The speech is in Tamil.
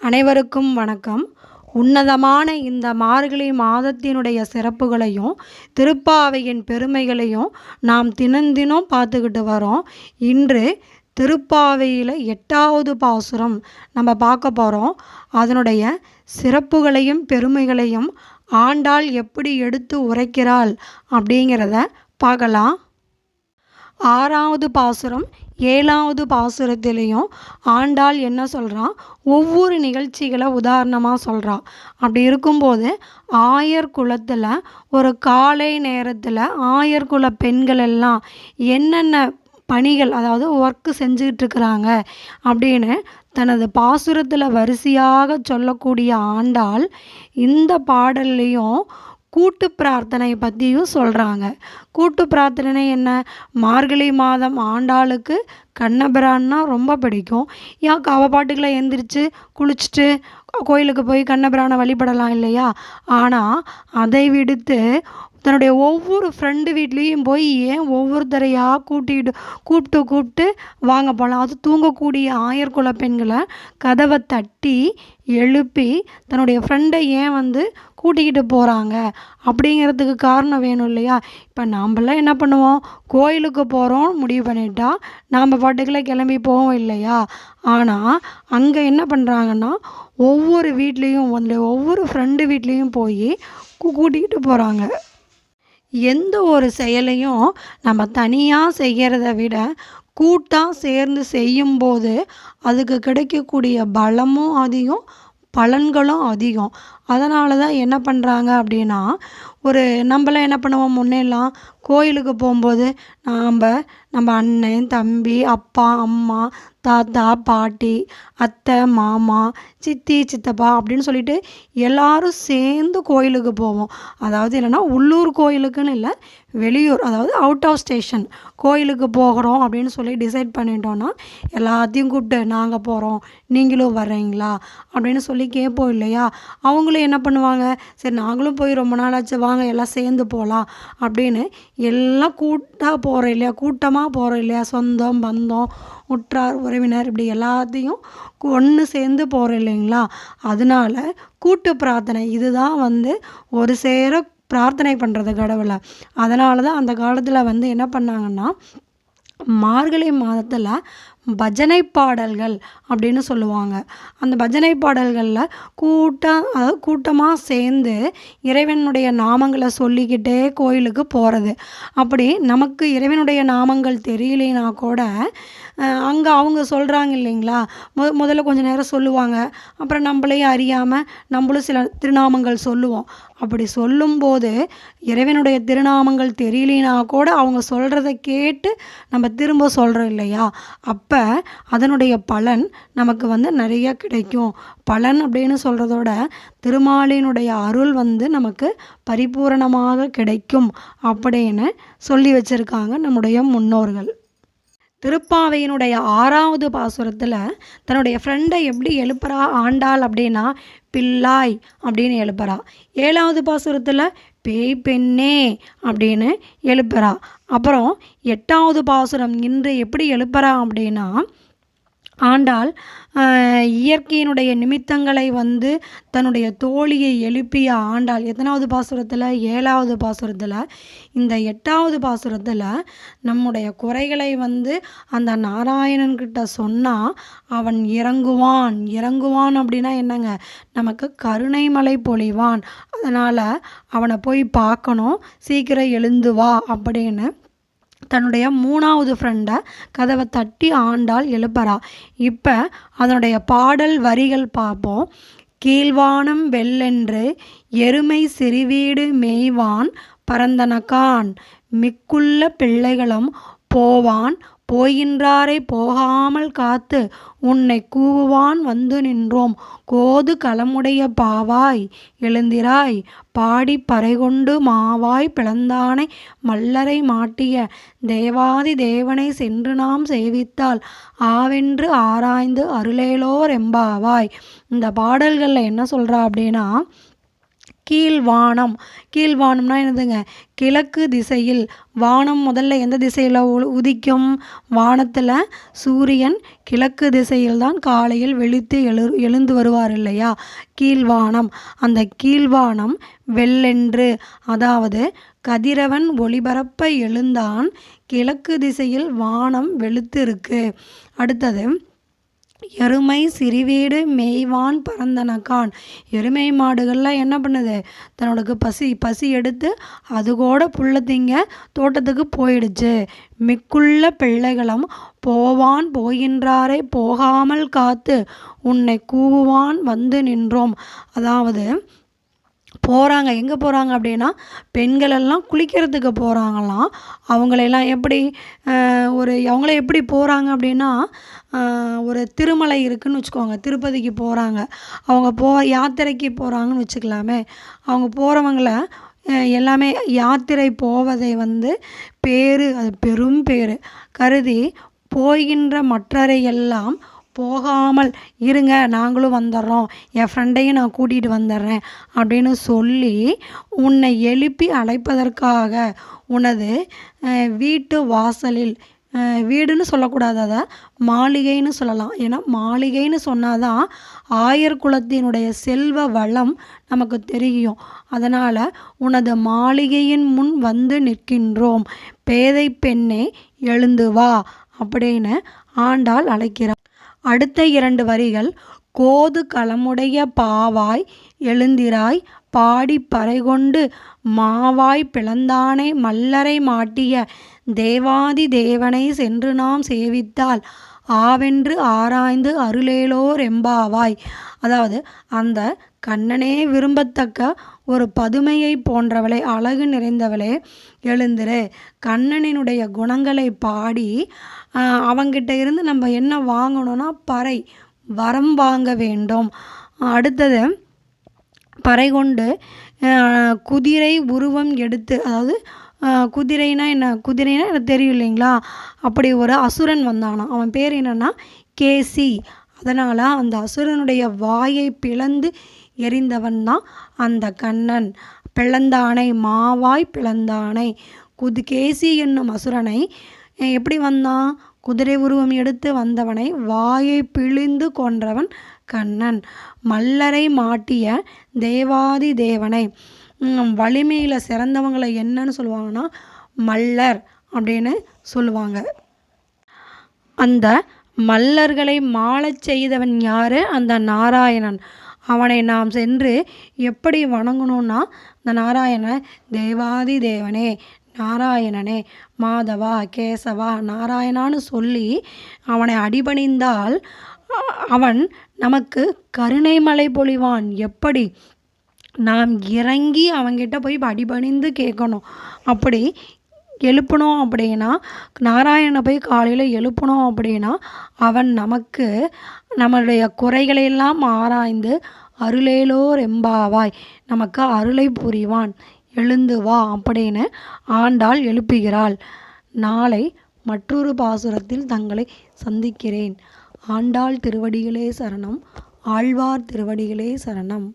அனைவருக்கும் வணக்கம். உன்னதமான இந்த மார்கழி மாதத்தினுடைய சிறப்புகளையும் திருப்பாவையின் பெருமைகளையும் நாம் தினந்தினம் பார்த்துக்கிட்டு வரோம். இன்று திருப்பாவையில் எட்டாவது பாசுரம் நம்ம பார்க்க போகிறோம் அதனுடைய சிறப்புகளையும் பெருமைகளையும் ஆண்டாள் எப்படி எடுத்து உரைக்கிறாள் அப்படிங்கிறத பார்க்கலாம். ஆறாவது பாசுரம் ஏழாவது பாசுரத்திலையும் ஆண்டாள் என்ன சொல்கிறான் ஒவ்வொரு நிகழ்ச்சிகளை உதாரணமாக சொல்கிறான் அப்படி இருக்கும்போது ஆயர் குலத்தில் ஒரு காலை நேரத்தில் ஆயர் குல பெண்கள் எல்லாம் என்னென்ன பணிகள் அதாவது ஒர்க்கு செஞ்சுக்கிட்டு இருக்கிறாங்க அப்படின்னு தனது பாசுரத்தில் வரிசையாக சொல்லக்கூடிய ஆண்டாள் இந்த பாடல்லையும் கூட்டு பிரார்த்தனை பற்றியும் சொல்கிறாங்க கூட்டு பிரார்த்தனை என்ன? மார்கழி மாதம் ஆண்டாளுக்கு கண்ணபிரான்னா ரொம்ப பிடிக்கும். ஏன் அவ பாட்டுக்கெல்லாம் எந்திரிச்சு குளிச்சுட்டு கோயிலுக்கு போய் கண்ணபிரானை வழிபடலாம் இல்லையா? ஆனால் அதை விடுத்து தன்னுடைய ஒவ்வொரு ஃப்ரெண்டு வீட்லேயும் போய் ஏன் ஒவ்வொருத்தரையாக கூட்டிகிட்டு கூப்பிட்டு கூப்பிட்டு வாங்க போகலாம் அது தூங்கக்கூடிய ஆயர்குல பெண்களை கதவை தட்டி எழுப்பி தன்னுடைய ஃப்ரெண்டை ஏன் வந்து கூட்டிக்கிட்டு போகிறாங்க அப்படிங்கிறதுக்கு காரணம் வேணும் இல்லையா? இப்போ நாம்பெல்லாம் என்ன பண்ணுவோம்? கோயிலுக்கு போகிறோம் முடிவு பண்ணிட்டா நாம் பாட்டுக்குள்ளே கிளம்பி போவோம் இல்லையா? ஆனால் அங்கே என்ன பண்ணுறாங்கன்னா ஒவ்வொரு வீட்லேயும் வந்து ஒவ்வொரு ஃப்ரெண்டு வீட்லேயும் போய் கூட்டிக்கிட்டு போகிறாங்க எந்த ஒரு செயலையும் நம்ம தனியாக செய்கிறத விட கூட்டாக சேர்ந்து செய்யும்போது அதுக்கு கிடைக்கக்கூடிய பலமும் அதிகம் பலன்களும் அதிகம். அதனால தான் என்ன பண்ணுறாங்க அப்படின்னா ஒரு நம்மளாம் என்ன பண்ணுவோம்? முன்னெல்லாம் கோயிலுக்கு போகும்போது நாம் நம்ம அண்ணன் தம்பி அப்பா அம்மா தாத்தா பாட்டி அத்தை மாமா சித்தி சித்தப்பா அப்படின்னு சொல்லிட்டு எல்லாரும் சேர்ந்து கோயிலுக்கு போவோம். அதாவது என்னென்னா உள்ளூர் கோயிலுக்குன்னு இல்லை வெளியூர் அதாவது அவுட் ஆஃப் ஸ்டேஷன் கோயிலுக்கு போகிறோம் அப்படின்னு சொல்லி டிசைட் பண்ணிட்டோன்னா எல்லாத்தையும் கூப்பிட்டு நாங்கள் போகிறோம் நீங்களும் வர்றீங்களா? அப்படின்னு சொல்லி கேட்போம் இல்லையா? அவங்களும் என்ன பண்ணுவாங்க? சரி நாங்களும் போய் ரொம்ப நாளாச்சு வாங்க எல்லாம் சேர்ந்து போகலாம் அப்படின்னு எல்லாம் கூட்டாக போகிறோம் இல்லையா? கூட்டமாக போகிறோம் இல்லையா? சொந்தம் பந்தம் உற்றார் உறவினர் இப்படி எல்லாத்தையும் ஒன்று சேர்ந்து போகிறோம் இல்லைங்களா? அதனால கூட்டு பிரார்த்தனை இதுதான் வந்து ஒரு சேர பிரார்த்தனை பண்ணுறது கடவுளை. அதனால தான் அந்த காலத்தில் வந்து என்ன பண்ணாங்கன்னா மார்கழி மாதத்தில் பஜனை பாடல்கள் அப்படின்னு சொல்லுவாங்க. அந்த பஜனை பாடல்களில் கூட்டம் அதாவது கூட்டமாக சேர்ந்து இறைவனுடைய நாமங்களை சொல்லிக்கிட்டே கோயிலுக்கு போகிறது அப்படி நமக்கு இறைவனுடைய நாமங்கள் தெரியலைனா கூட அங்கே அவங்க சொல்கிறாங்க இல்லைங்களா? மு முதல்ல கொஞ்சம் நேரம் சொல்லுவாங்க. அப்புறம் நம்மளையும் அறியாமல் நம்மளும் சில திருநாமங்கள் சொல்லுவோம். அப்படி சொல்லும்போது இறைவனுடைய திருநாமங்கள் தெரியலனா கூட அவங்க சொல்கிறத கேட்டு நம்ம திரும்ப சொல்கிறோம் இல்லையா? அப்போ அதனுடைய பலன் நமக்கு வந்து நிறைய கிடைக்கும். பலன் அப்படின்னு சொல்கிறதோட திருமாலினுடைய அருள் வந்து நமக்கு பரிபூரணமாக கிடைக்கும் அப்படின்னு சொல்லி வச்சுருக்காங்க நம்முடைய முன்னோர்கள். திருப்பாவையினுடைய ஆறாவது பாசுரத்தில் தன்னுடைய ஃப்ரெண்டை எப்படி எழுப்புறா? ஆண்டாள் அப்படின்னா பிள்ளாய் அப்படின்னு எழுப்புறா. ஏழாவது பாசுரத்தில் பேய் பெண்ணே அப்படின்னு எழுப்புறா. அப்புறம் எட்டாவது பாசுரம் இன்று எப்படி எழுப்புறா? அப்படின்னா ஆண்டாள் இயற்கையினுடைய நிமித்தங்களை வந்து தன்னுடைய தோழியை எழுப்பிய ஆண்டாள் எத்தனாவது பாசுரத்தில்? ஏழாவது பாசுரத்தில். இந்த எட்டாவது பாசுரத்தில் நம்முடைய குறைகளை வந்து அந்த நாராயணன்கிட்ட சொன்னால் அவன் இறங்குவான். இறங்குவான் அப்படின்னா என்னங்க? நமக்கு கருணை மலை பொழிவான். அதனால் அவனை போய் பார்க்கணும். சீக்கிரம் எழுந்து வா அப்படின்னு தன்னுடைய மூணாவது ஃப்ரெண்டை கதவை தட்டி ஆண்டாள் எழுப்புறா. இப்போ அதனுடைய பாடல் வரிகள் பார்ப்போம். கீழ்வானம் வெள்ளென்று எருமை சிறுவீடு மேய்வான் பரந்தனகான். மிக்குள்ள பிள்ளைகளும் போவான். போகின்றாரை போகாமல் காத்து உன்னை கூவுவான் வந்து நின்றோம். கோது களமுடைய பாவாய் எழுந்திராய் பாடி பறைகொண்டு மாவாய் பிளந்தானை மல்லரை மாட்டிய தேவாதி தேவனை சென்று நாம் சேவித்தால் ஆவென்று ஆராய்ந்து அருளேலோர் எம்பாவாய். இந்த பாடல்களில் என்ன சொல்கிறா அப்படின்னா கீழ்வானம். கீழ்வானம்னா என்னதுங்க? கிழக்கு திசையில். வானம் முதல்ல எந்த திசையில் உதிக்கும்? வானத்தில் சூரியன் கிழக்கு திசையில் தான் காலையில் வெளுத்து எழு எழுந்து வருவார் இல்லையா? கீழ்வானம். அந்த கீழ்வானம் வெள்ளென்று. அதாவது கதிரவன் ஒளிபரப்ப எழுந்தான். கிழக்கு திசையில் வானம் வெளுத்து இருக்கு அடுத்தது எருமை சிறுவீடு மேய்வான் பரந்தனக்கான். எருமை மாடுகள்லாம் என்ன பண்ணுது? தன்னோடக்கு பசி பசி எடுத்து அது கூட புள்ள திங்க தோட்டத்துக்கு போயிடுச்சு. மிக்குள்ள பிள்ளைகளும் போவான் போகின்றாரே போகாமல் காத்து உன்னை கூவுவான் வந்து நின்றோம். அதாவது போகிறாங்க எங்கே போகிறாங்க அப்படின்னா பெண்களெல்லாம் குளிக்கிறதுக்கு போகிறாங்களாம் அவங்களையெல்லாம் எப்படி ஒரு அவங்கள எப்படி போகிறாங்க அப்படின்னா ஒரு திருமலை இருக்குதுன்னு வச்சுக்கோங்க திருப்பதிக்கு போகிறாங்க அவங்க போ யாத்திரைக்கு போகிறாங்கன்னு வச்சுக்கலாமே. அவங்க போகிறவங்கள எல்லாமே யாத்திரை போவதை வந்து பேர் அது பெரும் பேர். கருதி போகின்ற மற்றரை எல்லாம் போகாமல் இருங்க நாங்களும் வந்துடுறோம். என் ஃப்ரெண்டையும் நான் கூட்டிகிட்டு வந்துடுறேன் அப்படின்னு சொல்லி உன்னை எழுப்பி அழைப்பதற்காக உனது வீட்டு வாசலில் வீடுன்னு சொல்லக்கூடாது அதை மாளிகைன்னு சொல்லலாம். ஏன்னா மாளிகைன்னு சொன்னால் தான் ஆயர் குலத்தினுடைய செல்வ வளம் நமக்கு தெரியும். அதனால் உனது மாளிகையின் முன் வந்து நிற்கின்றோம். பேதை பெண்ணே எழுந்து வா அப்படின்னு ஆண்டாள் அழைக்கிறார். அடுத்த இரண்டு வரிகள் கோது களமுடைய பாவாய் எழுந்திராய் பாடி பறைகொண்டு மாவாய் பிளந்தானை மல்லரை மாட்டிய தேவாதி தேவனை சென்று நாம் சேவித்தால் ஆவென்று ஆராய்ந்து அருளேலோர் எம்பாவாய். அதாவது அந்த கண்ணனே விரும்பத்தக்க ஒரு பதுமையை போன்றவளே அழகு நிறைந்தவளே எழுந்துரு. கண்ணனினுடைய குணங்களை பாடி அவங்கிட்ட இருந்து நம்ம என்ன வாங்கணும்னா பறை வரம் வாங்க வேண்டும். அடுத்தது பறை கொண்டு குதிரை உருவம் எடுத்து அதாவது குதிரைனா என்ன குதிரைனா எனக்கு தெரியும் இல்லைங்களா? அப்படி ஒரு அசுரன் வந்தானாம். அவன் பேர் என்னென்னா கேசி. அதனால் அந்த அசுரனுடைய வாயை பிளந்து எரிந்தவன் தான் அந்த கண்ணன். பிளந்தானை மாவாய் பிளந்தானை. குது கேசி என்னும் அசுரனை எப்படி வந்தான்? குதிரை உருவம் எடுத்து வந்தவனை வாயை பிழிந்து கொன்றவன் கண்ணன். மல்லரை மாட்டிய தேவாதி தேவனை. வலிமையில் சிறந்தவங்களை என்னன்னு சொல்லுவாங்கன்னா மல்லர் அப்படின்னு சொல்லுவாங்க. அந்த மல்லர்களை மாளச் செய்தவன் யாரு? அந்த நாராயணன். அவனை நாம் சென்று எப்படி வணங்கணும்னா இந்த நாராயண தேவாதி தேவனே நாராயணனே மாதவா கேசவா நாராயணான்னு சொல்லி அவனை அடிபணிந்தால் அவன் நமக்கு கருணை மலை பொழிவான். எப்படி? நாம் இறங்கி அவங்கிட்ட போய் அடிபணிந்து கேட்கணும். அப்படி எழுப்பணும் அப்படின்னா நாராயணனை போய் காலையில் எழுப்பணும் அப்படின்னா அவன் நமக்கு நம்மளுடைய குறைகளையெல்லாம் ஆராய்ந்து அருளேலோ ரெம்பாவாய் நமக்கு அருளை புரிவான். எழுந்து வா அப்படின்னு ஆண்டாள் எழுப்புகிறாள். நாளை மற்றொரு பாசுரத்தில் தங்களை சந்திக்கிறேன். ஆண்டாள் திருவடிகளே சரணம் ஆழ்வார் திருவடிகளே சரணம்.